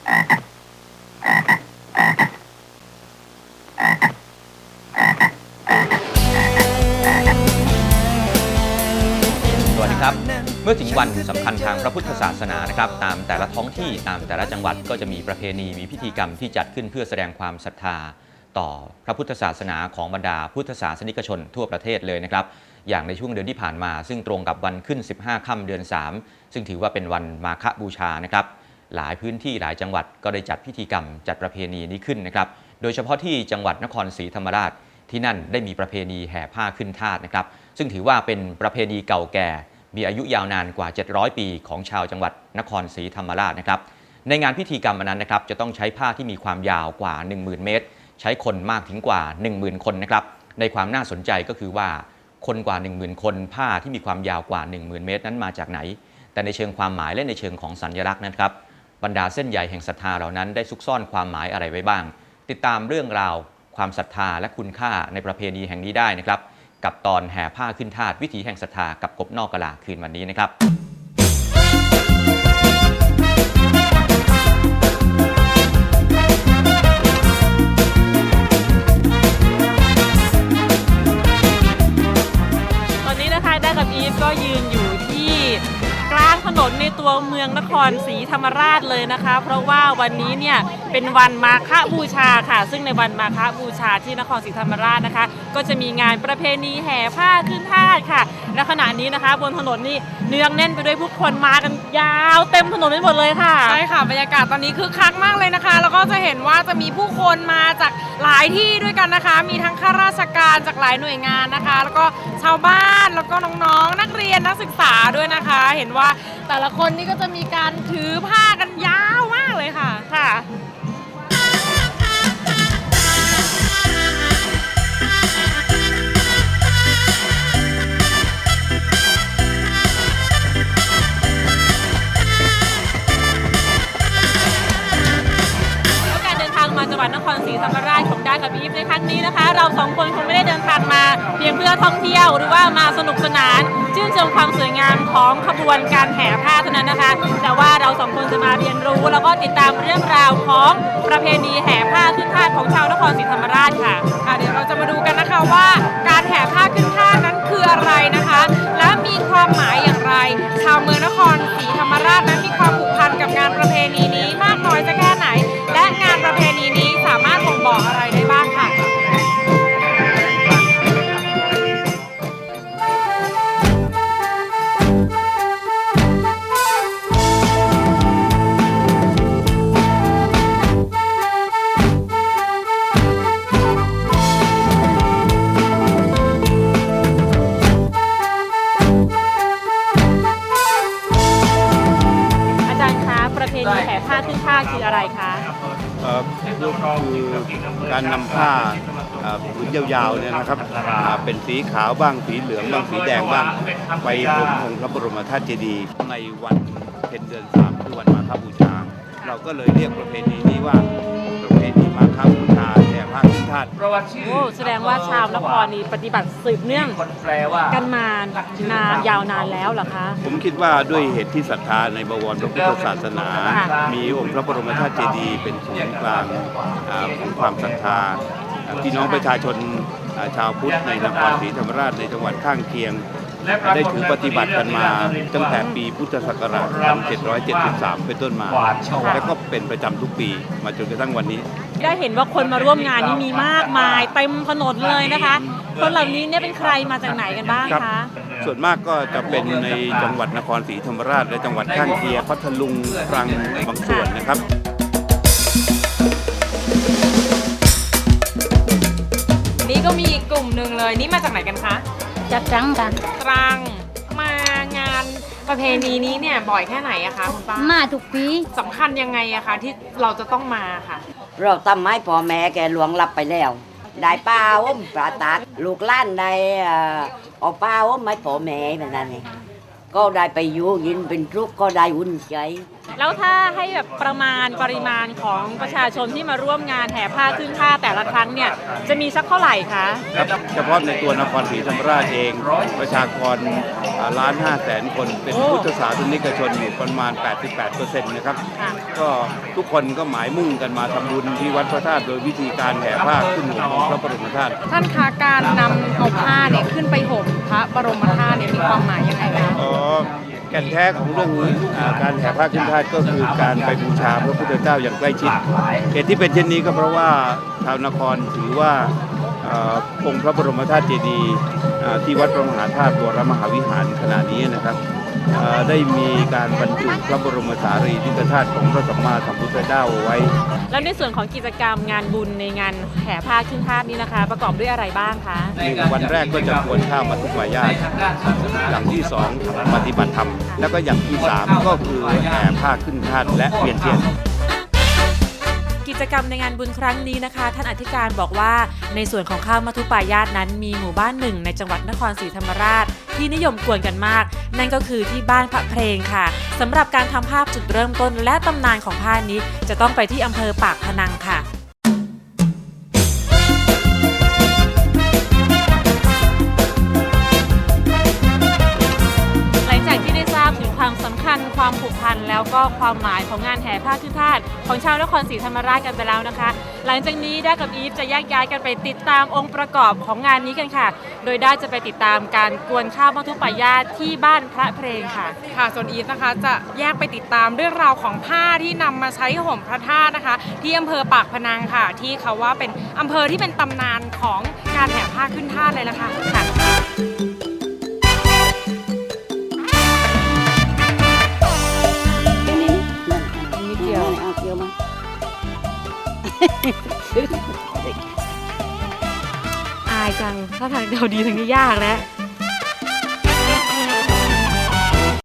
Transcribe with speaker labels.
Speaker 1: สวัสดีครับ เมื่อถึงวันสำคัญทางพระพุทธศาสนานะครับ ตามแต่ละท้องที่ตามแต่ละจังหวัดก็จะมีประเพณีมีพิธีกรรมที่จัดขึ้นเพื่อแสดงความศรัทธา ต่อพระพุทธศาสนาของบรรดาพุทธศาสนิกชนทั่วประเทศเลยนะครับ อย่างในช่วงเดือนที่ผ่านมา ซึ่งตรงกับวันขึ้น 15 ค่ำเดือน 3 ซึ่งถือว่าเป็นวันมาฆบูชานะครับ หลายพื้นที่หลายจังหวัดก็ได้จัดพิธีกรรมจัดประเพณีนี้ขึ้นนะครับ โดยเฉพาะที่จังหวัดนครศรีธรรมราชที่นั่นได้มีประเพณีแห่ผ้าขึ้นทาสนะครับ ซึ่งถือว่าเป็นประเพณีเก่าแก่ มีอายุยาวนานกว่า 700 ปีของชาวจังหวัดนครศรีธรรมราชนะครับ ในงานพิธีกรรมอันนั้นนะครับ จะต้องใช้ผ้าที่มีความยาวกว่า 10,000 เมตร ใช้คนมากถึงกว่า 10,000 คนนะครับ ในความน่าสนใจก็คือว่าคนกว่า 10,000 คนผ้าที่มีความยาวกว่า 10,000 เมตรนั้นมาจากไหน แต่ในเชิงความหมายและในเชิงของสัญลักษณ์นั้นครับ บรรดาเส้นใยแห่งศรัทธาเหล่านั้นได้ซุกซ่อนความหมายอะไรไว้บ้าง ติดตามเรื่องราวความศรัทธาและคุณค่าในประเพณีแห่งนี้ได้นะครับ กับตอนแห่ผ้าขึ้นทาตวิถีแห่งศรัทธากับกบนอกกะลาคืนวันนี้นะครับ
Speaker 2: ตัวเมืองนครศรีธรรมราชเลยนะคะ เพราะว่าวันนี้เนี่ยเป็นวันมาฆบูชาค่ะ ซึ่งในวันมาฆบูชาที่นครศรีธรรมราชนะคะ ก็จะมีงานประเพณีแห่ผ้าขึ้นทาสค่ะ และขณะนี้นะคะ บนถนนนี่เนืองแน่นไปด้วยผู้คนมากันยาวเต็มถนนไปหมดเลยค่ะ
Speaker 3: ใช่ค่ะบรรยากาศตอนนี้คือคักมากเลยนะคะ แล้วก็จะเห็นว่าจะมีผู้คนมาจากหลายที่ด้วยกันนะคะ มีทั้งข้าราชการจากหลายหน่วยงานนะคะ แล้วก็ชาวบ้านแล้วก็น้องๆนักเรียนนักศึกษาด้วยนะคะ เห็นว่า แต่ละคนนี่ก็จะมีการถือผ้ากันยาวมากเลยค่ะ
Speaker 2: ค่ะ แล้วการเดินทางมาจังหวัดนครศรีธรรมราชของได้กับอีฟในครั้งนี้นะคะ เราสองคนคงไม่ได้เดิน ทางมาเพียงเพื่อท่องเที่ยวหรือว่ามาสนุกสนานชื่นชมความสวยงามของขบวนการแห่ผ้าเท่านั้นนะคะ แต่ว่าเราสองคนจะมาเรียนรู้แล้วก็ติดตามเรื่องราวของประเพณีแห่ผ้าขึ้นทาของชาวนครศรีธรรมราชค่ะ
Speaker 3: ค่ะเดี๋ยวเราจะมาดูกันนะคะว่า แผ่ผ้าที่ผ้า
Speaker 2: คืออะไรคะ
Speaker 4: เอ่อคือการนำผ้าเอ่อผืนยาวๆเนี่ยนะครับอ่าเป็นสีขาวบ้างสีเหลืองบ้างสีแดงบ้าง ไปห่มองค์พระบรมธาตุเจดีย์ในวันเพ็ญเดือนสามคือวันมาฆบูชา เราก็เลยเรียกประเพณีนี้ว่าประเพณีมาฆบูชา แห่ผ้าขึ้นธาตุ
Speaker 2: โอ้แสดงว่าชาวนครนี่ปฏิบัติสืบเนื่องกันมานานยาวนานแล้วเหรอคะ
Speaker 4: ผมคิดว่าด้วยเหตุที่ศรัทธาในบวรพระพุทธศาสนา
Speaker 2: ค่ะ
Speaker 4: มีองค์พระบรมธาตุเจดีย์เป็นศูนย์กลางอ่าของความศรัทธาอ่าพี่น้องประชาชนอ่าชาวพุทธในนครศรีธรรมราชในจังหวัดข้างเคียงได้ถือปฏิบัติกันมาตั้งแต่ปีพุทธศักราช1773 เป็นต้นมา แล้วก็เป็นประจำทุกปีมาจนกระทั่งวันนี้
Speaker 2: ได้เห็นว่าคนมาร่วมงานนี่มีมากมายเต็มถนนเลยนะคะ คนเหล่านี้เนี่ยเป็นใครมาจากไหนกันบ้าง
Speaker 4: ครับ
Speaker 2: คะ
Speaker 4: ส่วนมากก็จะเป็นในจังหวัดนครศรีธรรมราช และจังหวัดข้างเคียงพัทลุงตรังบางส่วนนะครับ
Speaker 3: นี่ก็มีอีกกลุ่มหนึ่งเลยนี่มาจากไหนกันคะ
Speaker 5: จากตรังค่ะ
Speaker 3: ตรังมางานประเพณีนี้เนี่ยบ่อยแค่ไหนอะคะคุณป้า
Speaker 5: มาทุกปี
Speaker 3: สำคัญยังไงอะคะที่เราจะต้องมาค่ะ
Speaker 6: เราทำให้พ่อแม่แกหลวงรับไปแล้ว ได้ป้าอ้มปลาตัดลูกล้านได้เอ่อเอาป้าอ้มให้พ่อแม่แบบนั้นเองก็ได้ไปอยู่ยินเป็นทุกข์ก็ได้อุ่นใจ
Speaker 2: แล้วถ้าให้แบบประมาณปริมาณของประชาชนที่มาร่วมงานแห่ผ้าขึ้นผ้าแต่ละครั้งเนี่ยจะมีสักเท่าไหร่คะ
Speaker 4: ครับเฉพาะในตัวนครศรีธรรมราชเองประชากรอ่าล้านห้าแสนคนเป็น
Speaker 2: โอ้
Speaker 4: พุทธศาสนิกชนอยู่ประมาณ 88%นะครับ
Speaker 2: ค่ะ
Speaker 4: ก็ทุกคนก็หมายมุ่งกันมาทำบุญที่วัดพระธาตุโดยวิธีการแห่ผ้าขึ้นห่มของพระบรมธาตุ
Speaker 3: ท่านคะการนำเอาผ้าเนี่ยขึ้นไปห่มพระบรมธาตุเนี่ยมีความหมายยังไงคะ
Speaker 4: อ๋อ แก่นแท้ของเรื่องนี้อ่าการแห่ผ้าขึ้นธาตุก็คือการไปบูชาพระพุทธเจ้าอย่างใกล้ชิดเหตุที่เป็นเช่นนี้ก็เพราะว่าชาวนครถือว่าองค์พระบรมธาตุเจดีย์ที่วัดพระมหาธาตุวรมหาวิหารขณะนี้นะครับ ได้มีการบรรจุพระบรมสารีริกธาตุของพระสัมมาสัมพุทธเจ้าเอาไว้
Speaker 2: แล้วในส่วนของกิจกรรมงานบุญในงานแห่ผ้าขึ้นผ้านี้นะคะ ประกอบด้วยอะไรบ้างคะ
Speaker 4: หนึ่งวันแรกก็จะกวนข้าวมัทุปายาตอย่างที่สองปฏิบัติธรรม แล้วก็อย่างที่สามก็คือแห่ผ้าขึ้นธาตุและเวียนเทียน
Speaker 2: กิจกรรมในงานบุญครั้งนี้นะคะ ท่านอธิการบอกว่าในส่วนของข้าวมัทุปายาตนั้น มีหมู่บ้านหนึ่งในจังหวัดนครศรีธรรมราช ที่นิยมกวนกันมาก นั่นก็คือที่บ้านพระเพลงค่ะสำหรับการทำภาพจุดเริ่มต้นและตำนานของผ้านี้ จะต้องไปที่อำเภอปากพนังค่ะ แล้วก็ความหมายของงานแห่ผ้าขึ้นธาตุของชาวนครศรีธรรมราชกันไปแล้วนะคะ หลังจากนี้ด้ากับอีฟจะแยกย้ายกันไปติดตามองค์ประกอบของงานนี้กันค่ะ โดยด้าจะไปติดตามการกวนข้าวมัทุปายาที่บ้านพระเพลงค่ะ
Speaker 3: ค่ะส่วนอีฟนะคะจะแยกไปติดตามเรื่องราวของผ้าที่นำมาใช้ห่มพระธาตุนะคะ ที่อำเภอปากพนังค่ะ ที่เขาว่าเป็นอำเภอที่เป็นตำนานของการแห่ผ้าขึ้นธาตุเลยล่ะค่ะ
Speaker 2: จังถ้าทางเดาดีทางนี้ยากแล้ว